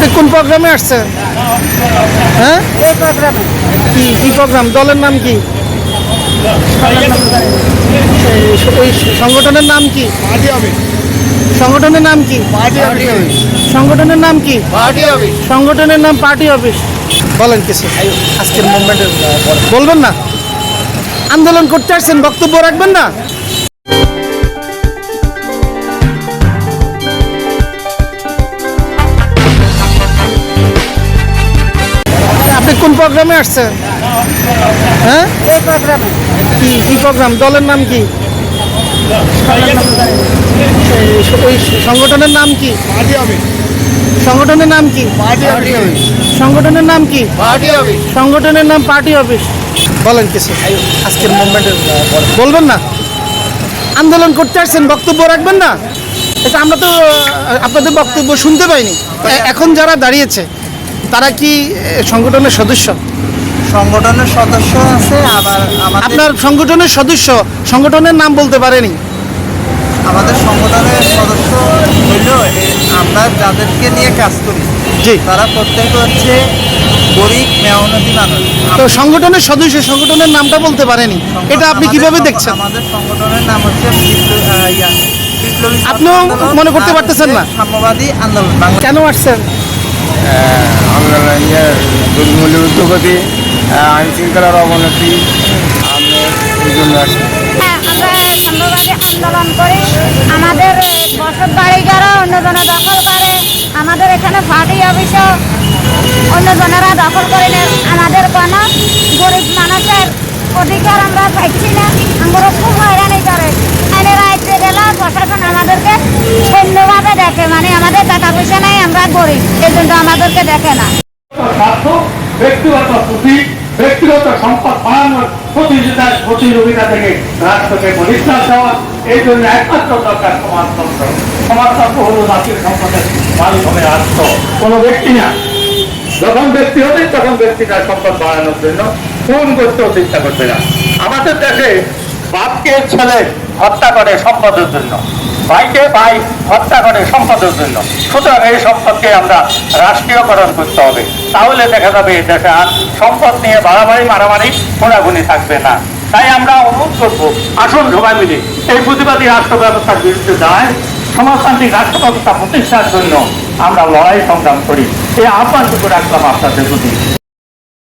আপনি কোন প্রোগ্রামে আসছেন? হ্যাঁ? এই প্রোগ্রামে কি কি প্রোগ্রাম? দলের নাম কি? ওই সংগঠনের নাম কি? Party office. সংগঠনের নাম কি? Party office. সংগঠনের নাম কি? Party office. সংগঠনের নাম পার্টি অফিস। বলেন কিছু। আজকের মুভমেন্টের বলবেন না। আন্দোলন করতে আসছেন বক্তব্য রাখবেন না? প্রোগ্রামে আসছেন হ্যাঁ? কি কি প্রোগ্রাম? দলের নাম কি? ওই সংগঠনের নাম কি? পার্টি অফিস সংগঠনের নাম কি? পার্টি সংগঠনের নাম কি? পার্টি সংগঠনের নাম পার্টি অফিস। বলেন কিছু। আজকের মুভমেন্টের বলবেন না? আন্দোলন করতে আসছেন বক্তব্য রাখবেন না? এটা আমরা তো আপনাদের বক্তব্য শুনতে পাইনি। এখন যারা দাঁড়িয়েছে তারা কি সংগঠনের সদস্য? সংগঠনের সদস্য আছে আবার আমাদের আপনার সংগঠনের সদস্য সংগঠনের নাম বলতে পারেনি? আমাদের সংগঠনের সদস্য হইল আমরা যাদেরকে নিয়ে কাজ করি জি। তারা প্রত্যেক হচ্ছে গরিব মেহনতি মানুষ। তো সংগঠনের সদস্য সংগঠনের নামটা বলতে পারেনি। এটা আপনি কীভাবে দেখছেন? আমাদের সংগঠনের নাম হচ্ছে আপনিও মনে করতে পারতেছেন না? সাম্যবাদী আন্দোলন। কেন আসছেন? আমরা ইয়ে দুর্মূল্য উদ্যোগতি আইন শৃঙ্খলার অবনতি হ্যাঁ, আমরা সাম্যবাদী আন্দোলন করি। আমাদের বসত বাড়িঘরও অন্যজনে দখল করে। আমাদের এখানে পার্টি অফিসও অন্যজনেরা দখল করে আমাদের কোনো গরিব মানুষের অধিকার আমরা পাচ্ছি না। আমরা খুব হয়রানি করে। আইনের রাজ্যে গেলে প্রশাসন আমাদেরকে সৈন্যভাবে দেখে মানে আমাদের টাকা পয়সা নেই, আমরা গরিব এই জন্য আমাদেরকে দেখে না। ব্যক্তিগত সম্পদ বাড়ানোর প্রতিযোগিতা থেকে রাষ্ট্রকে দেওয়া, এই জন্য একমাত্র দরকার সমাজতন্ত্র। সমাজতন্ত্র জাতির সম্পদের কোনো ব্যক্তি না। যখন ব্যক্তি হবে তখন ব্যক্তি সম্পদ বাড়ানোর জন্য খুন করতেও চেষ্টা করবে না। আমাদের দেশে বাপকে ছেলে হত্যা করে সম্পদের জন্য। ভাইকে ভাই হত্যা করে সম্পদের জন্য। সুতরাং এই সম্পদকে আমরা রাষ্ট্রীয়করণ করতে হবে। তাহলে দেখা যাবে এই দেশে আর সম্পদ নিয়ে বাড়াবাড়ি, মারামারি খোঁড়াখুনি থাকবে না। তাই আমরা অনুরোধ করব, আসুন সবাই মিলে এই প্রতিবাদী রাষ্ট্র ব্যবস্থার বিরুদ্ধে দাঁড়ায়। সমাজতান্ত্রিক রাষ্ট্র ব্যবস্থা প্রতিষ্ঠার জন্য আমরা লড়াই সংগ্রাম করি। এই আহ্বানটুকু রাখলাম আপনাদের প্রতি।